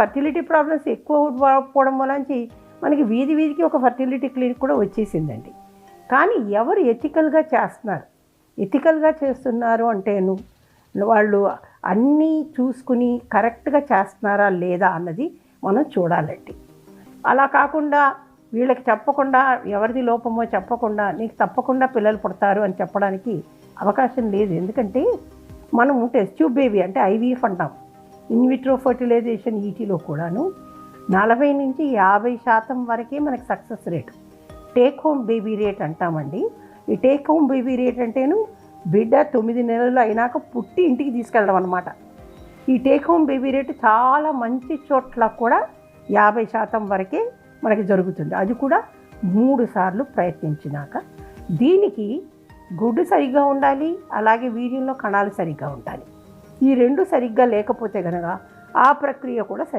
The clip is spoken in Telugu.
ఫర్టిలిటీ ప్రాబ్లమ్స్ ఎక్కువ పోవడం వలంచి మనకి వీధి వీధికి ఒక ఫర్టిలిటీ క్లినిక్ కూడా వచ్చేసిందండి. కానీ ఎవరు ఎథికల్గా చేస్తున్నారు? ఎథికల్గా చేస్తున్నారు అంటేను వాళ్ళు అన్నీ చూసుకుని కరెక్ట్గా చేస్తున్నారా లేదా అన్నది మనం చూడాలండి. అలా కాకుండా వీళ్ళకి చెప్పకుండా ఎవరిది లోపమో చెప్పకుండా నీకు తప్పకుండా పిల్లలు పుడతారు అని చెప్పడానికి అవకాశం లేదు. ఎందుకంటే మనము టెస్ట్ ట్యూబ్ బేబీ అంటే ఐవీఎఫ్ అంటాం. ఇన్విట్రో ఫర్టిలైజేషన్ ఈటీలో కూడాను నలభై నుంచి యాభై శాతం వరకే మనకి success rate. Take home baby rate అంటామండి. ఈ టేక్ హోమ్ బేబీ రేట్ అంటేను బిడ్డ తొమ్మిది నెలలు అయినాక పుట్టి ఇంటికి తీసుకెళ్ళడం అనమాట ఈ టేక్ హోమ్ బేబీ రేటు చాలా మంచి చోట్ల కూడా యాభై శాతం వరకే మనకి జరుగుతుంది. అది కూడా మూడు సార్లు ప్రయత్నించినాక. దీనికి గుడ్డు సరిగ్గా ఉండాలి అలాగే వీర్యంలో కణాలు సరిగ్గా ఉండాలి. ఈ రెండు సరిగ్గా లేకపోతే గనక ఆ ప్రక్రియ కూడా సరిగ్గా